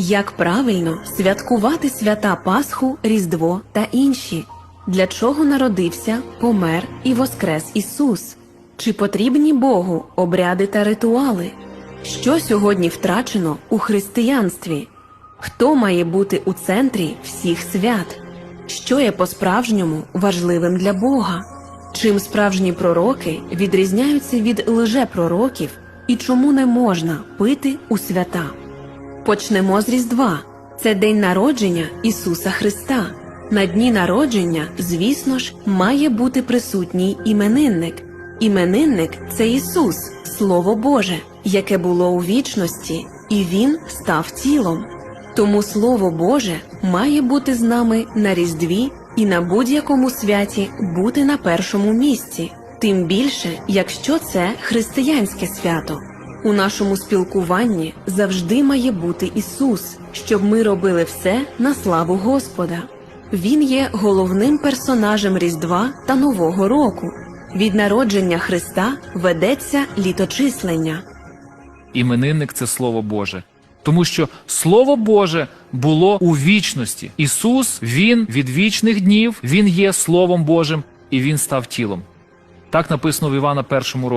Як правильно святкувати свята Пасху, Різдво та інші? Для чого народився, помер і воскрес Ісус? Чи потрібні Богу обряди та ритуали? Що сьогодні втрачено у християнстві? Хто має бути у центрі всіх свят? Що є по-справжньому важливим для Бога? Чим справжні пророки відрізняються від лжепророків і чому не можна пити у свята? Почнемо з Різдва. Це день народження Ісуса Христа. На дні народження, звісно ж, має бути присутній іменинник. Іменинник це Ісус, Слово Боже, яке було у вічності, і Він став тілом. Тому Слово Боже має бути з нами на Різдві і на будь-якому святі бути на першому місці, тим більше, якщо це християнське свято. У нашому спілкуванні завжди має бути Ісус, щоб ми робили все на славу Господа. Він є головним персонажем Різдва та Нового року. Від народження Христа ведеться літочислення. Іменинник це Слово Боже. Тому що Слово Боже було у вічності. Ісус, Він від вічних днів, Він є Словом Божим і Він став тілом. Так написано в Івана першому розділі.